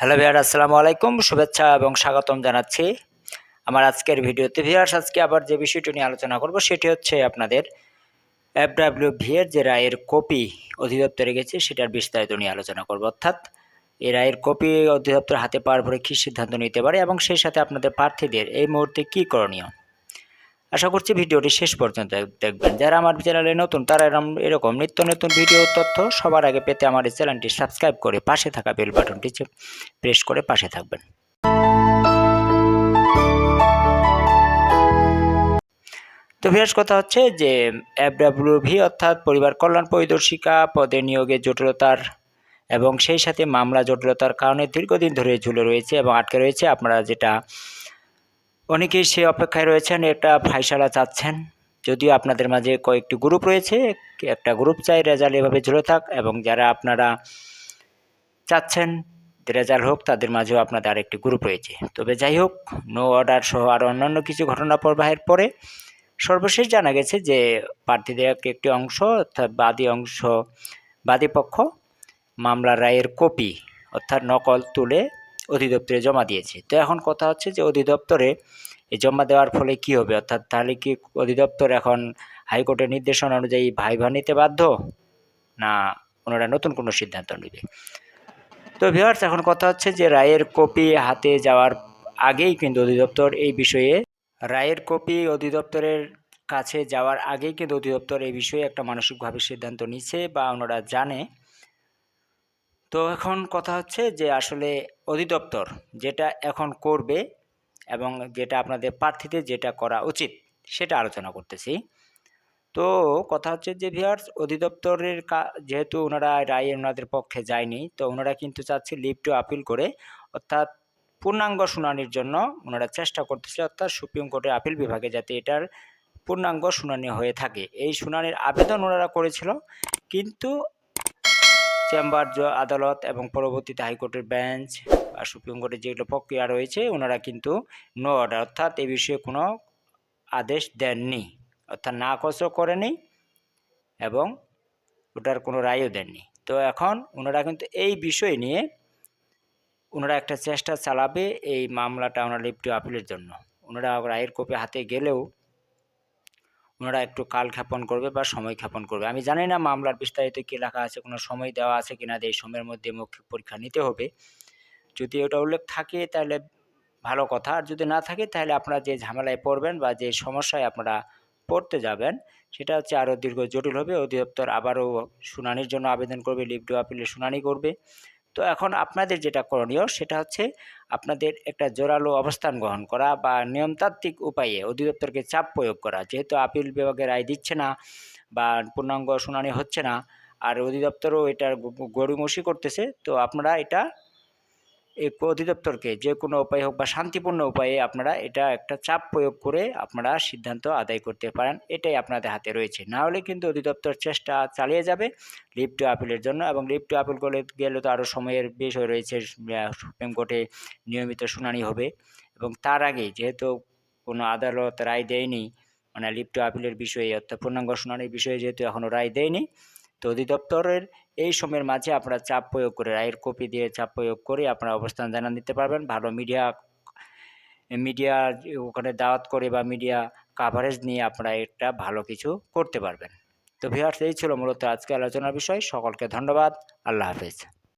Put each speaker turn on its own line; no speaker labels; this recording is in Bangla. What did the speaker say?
হ্যালো ভিয়ার আসসালামু আলাইকুম, শুভেচ্ছা এবং স্বাগতম জানাচ্ছি আমার আজকের ভিডিওতে। ভিয়ার্স আজকে আবার যে বিষয়টি নিয়ে আলোচনা করব, সেটি হচ্ছে আপনাদের এফ ডাব্লিউ ভি এর যে রায়ের কপি অধিদপ্তরে গেছে, সেটার বিস্তারিত নিয়ে আলোচনা করব। অর্থাৎ এই রায়ের কপি অধিদপ্তর হাতে পাওয়ার পরে কী সিদ্ধান্ত নিতে পারে এবং সেই সাথে আপনাদের প্রার্থীদের এই মুহূর্তে কী করণীয়? আশা করছি ভিডিওটি শেষ পর্যন্ত দেখবেন। যারা আমার চ্যানেলে নতুন, তারা এরকম নিত্য নতুন ভিডিও তথ্য সবার আগে পেতে আমার এই চ্যানেলটি সাবস্ক্রাইব করে পাশে থাকা বেল বাটনটি প্রেস করে পাশে থাকবেন। তো বিশেষ কথা হচ্ছে যে ভি অর্থাৎ পরিবার কল্যাণ পরিদর্শিকা পদে নিয়োগে জটিলতার এবং সেই সাথে মামলা জটিলতার কারণে দীর্ঘদিন ধরে ঝুলে রয়েছে এবং আটকে রয়েছে। আপনারা যেটা অনেকেই সে অপেক্ষায় রয়েছেন একটা ফাইসালা চাচ্ছেন। যদিও আপনাদের মাঝে কয়েকটি গ্রুপ রয়েছে, একটা গ্রুপ চাই রেজাল্ট এভাবে ঝুলে থাক এবং যারা আপনারা চাচ্ছেন রেজাল্ট হোক, তাদের মাঝেও আপনাদের আরেকটি গ্রুপ রয়েছে। তবে যাই হোক নো অর্ডার সহ আরও অন্যান্য কিছু ঘটনা প্রবাহের পরে সর্বশেষ জানা গেছে যে প্রার্থীদের একটি অংশ অর্থাৎ বাদী অংশ, বাদী পক্ষ মামলার রায়ের কপি অর্থাৎ নকল তুলে অধিদপ্তরে জমা দিয়েছে। তো এখন কথা হচ্ছে যে অধিদপ্তরে জমা দেওয়ার ফলে কি হবে? অর্থাৎ তাহলে কি অধিদপ্তর এখন হাইকোর্টের নির্দেশনা অনুযায়ী ভাইভা নিতে বাধ্য? না ওনারা নতুন কোনো সিদ্ধান্ত নেবে? তো ভিওয়ার্স এখন কথা হচ্ছে যে রায়ের কপি হাতে যাওয়ার আগেই কিন্তু অধিদপ্তর এই বিষয়ে, রায়ের কপি অধিদপ্তরের কাছে যাওয়ার আগেই কিন্তু অধিদপ্তর এই বিষয়ে একটা মানসিকভাবে সিদ্ধান্ত নিচ্ছে বা ওনারা জানে। তো এখন কথা হচ্ছে যে আসলে অধিদপ্তর যেটা এখন করবে এবং যেটা আপনাদের প্রার্থীদের যেটা করা উচিত সেটা আলোচনা করতেছি। তো কথা হচ্ছে যে ভিয়ার্স অধিদপ্তরের কা, যেহেতু ওনারা রায় ওনাদের পক্ষে যায়নি, তো ওনারা কিন্তু চাচ্ছে লিভ টু আপিল করে, অর্থাৎ পূর্ণাঙ্গ শুনানির জন্য ওনারা চেষ্টা করতেছে, অর্থাৎ সুপ্রিম কোর্টের আপিল বিভাগে যাতে এটার পূর্ণাঙ্গ শুনানি হয়ে থাকে। এই শুনানির আবেদন ওনারা করেছিল, কিন্তু চেম্বার আদালত এবং পরবর্তীতে হাইকোর্টের বেঞ্চ বা সুপ্রিম কোর্টের যেগুলো প্রক্রিয়া রয়েছে, ওনারা কিন্তু নো অর্ডার। অর্থাৎ এ বিষয়ে কোনো আদেশ দেননি। অর্থাৎ না কষ্ট করেনি এবং ওটার কোনো রায়ও দেননি। তো এখন ওনারা কিন্তু এই বিষয় নিয়ে ওনারা একটা চেষ্টা চালাবে এই মামলাটা, ওনার লিপ্টি আপিলের জন্য। ওনারা রায়ের কপি হাতে গেলেও ওনারা একটু কাল ক্ষেপণ করবে বা সময় ক্ষেপণ করবে। আমি জানি না মামলার বিস্তারিত কী লেখা আছে, কোনো সময় দেওয়া আছে কিনা এই সময়ের মধ্যে মৌখিক পরীক্ষা নিতে হবে। যদি ওটা উল্লেখ থাকে তাহলে ভালো কথা, আর যদি না থাকে তাহলে আপনারা যে ঝামেলায় পড়বেন বা যে সমস্যায় আপনারা পড়তে যাবেন, সেটা হচ্ছে আরও দীর্ঘ জটিল হবে। অধিদপ্তর আবারও শুনানির জন্য আবেদন করবে লিভ টু আপিলে শুনানি করবে। তো এখন আপনাদের যেটা করণীয় সেটা হচ্ছে আপনাদের একটা জোরালো অবস্থান গ্রহণ করা বা নিয়মতাত্ত্বিক উপায়ে অধিদপ্তরকে চাপ প্রয়োগ করা। যেহেতু আপিল বিভাগের রায় দিচ্ছে না বা পূর্ণাঙ্গ শুনানি হচ্ছে না, আর অধিদপ্তরও এটার গড়িমসি করতেছে, তো আপনারা এটা এই অধিদপ্তরকে যে কোনো উপায় হোক বা শান্তিপূর্ণ উপায়ে আপনারা এটা একটা চাপ প্রয়োগ করে আপনারা সিদ্ধান্ত আদায় করতে পারেন, এটাই আপনাদের হাতে রয়েছে। না হলে কিন্তু অধিদপ্তর চেষ্টা চালিয়ে যাবে লিভ টু আপিলের জন্য এবং লিভ টু আপিল করে গেলে তো আরও সময়ের বিষয় রয়েছে সুপ্রিম কোর্টে নিয়মিত শুনানি হবে এবং তার আগে যেহেতু কোনো আদালত রায় দেয়নি মানে লিভ টু আপিলের বিষয়ে অর্থাৎ পূর্ণাঙ্গ শুনানির বিষয়ে যেহেতু এখনও রায় দেয়নি তো অধিদপ্তরের এই সময়ের মাঝে আপনারা চাপ প্রয়োগ করে রায়ের কপি দিয়ে চাপ প্রয়োগ করে আপনারা অবস্থান জানান দিতে পারবেন। ভালো মিডিয়া মিডিয়া ওখানে দাওয়াত করে বা মিডিয়া কাভারেজ নিয়ে আপনারা একটা ভালো কিছু করতে পারবেন। তো ভিউয়ার্স, এই ছিল মূলত আজকে আলোচনার বিষয়। সকলকে ধন্যবাদ। আল্লাহ হাফেজ।